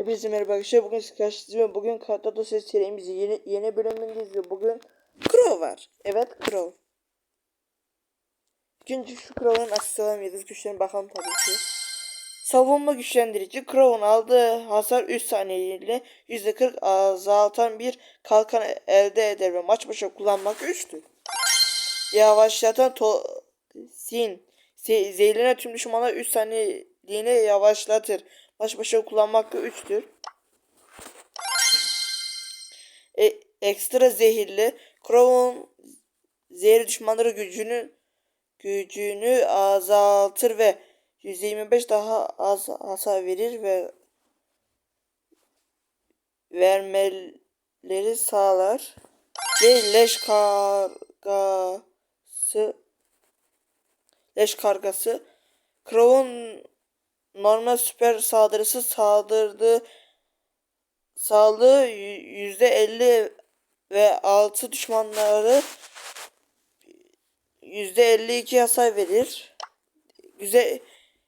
Hepinize merhaba arkadaşlar. Bugün karşınızdayım. Bugün Kartla Dosya serimizin yeni, yeni bölümündeyiz. ve Bugün Crow var. Evet Crow. İkinci şu Crow'un asistanı yıldız güçlerine bakalım tabii ki. Savunma güçlendirici Crow'un aldığı hasar 3 saniyeyle %40 azaltan bir kalkan elde eder ve maç başı kullanmak güçtür. Yavaşlatan to sin ze zehirlenen tüm düşmanlar 3 saniyeliğine yavaşlatır. Baş başa kullanmak da 3'tür. E, ekstra zehirli. Crow'un zehir düşmanları gücünü gücünü azaltır ve 125 daha az hasar verir ve vermeleri sağlar. Ve leş kargası leş kargası Crow'un normal süper saldırısı saldırdığı sağlığı yüzde elli ve altı düşmanları yüzde elli iki hasar verir. Güzel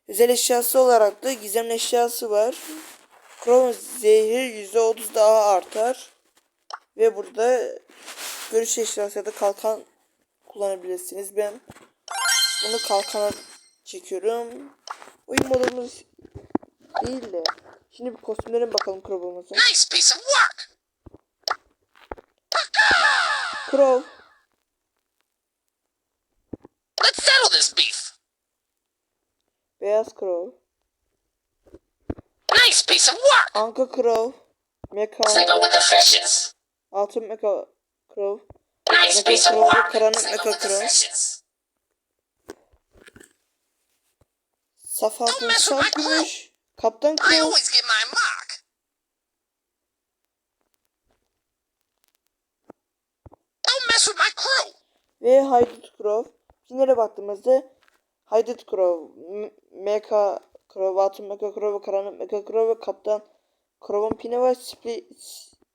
özel eşyası olarak da gizemli eşyası var. Zehir yüzde otuz daha artar. Ve burada görüş eşyası ya da kalkan kullanabilirsiniz. Ben bunu kalkana çekiyorum. Oyun modumuz değil de. Şimdi bir kostümlere bakalım Crow'umuzun. Nice piece of work. Crow. Let's settle this beef. Beyaz Crow. Nice piece of work. Anka Crow. Mecha. Sleeping with the fishes. Altın Mecha Crow. Nice Mecha piece of work. karanlık Mecha Crow. fishes. Saf altın, mess with saf my crew. gümüş. Kaptan I Crow. always get my mark. Don't mess with my crew. Ve Haydut Crow. Filmlere baktığımızda Haydut Crow, Mecha Crow, Altın Mecha Crow Karanlık Mecha Crow ve Kaptan Crow'un pini var. Spli,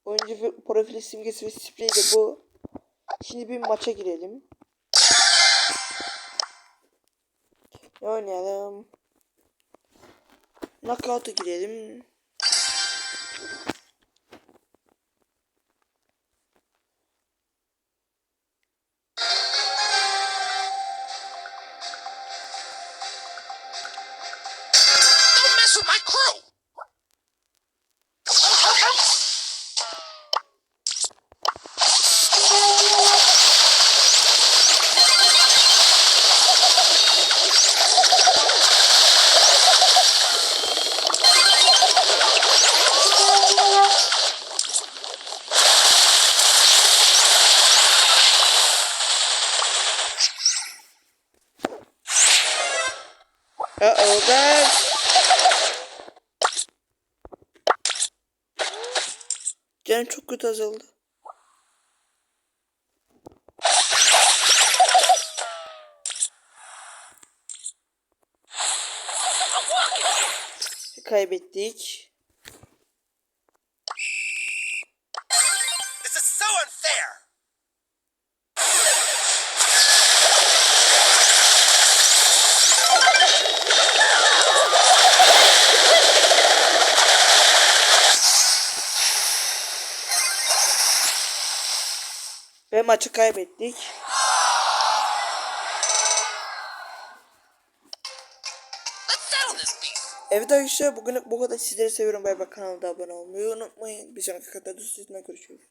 oyuncu profili simgesi ve spreyi de bu. Şimdi bir maça girelim. Ne oynayalım? Knockout'a girelim. Don't mess with my crew. Uh-oh guys. Canım çok kötü azaldı. Kaybettik. This is so unfair. Ve maçı kaybettik. Evet arkadaşlar bugün bu kadar sizleri seviyorum. Bay bay kanalda abone olmayı unutmayın. Bir sonraki kadar sizinle görüşürüz.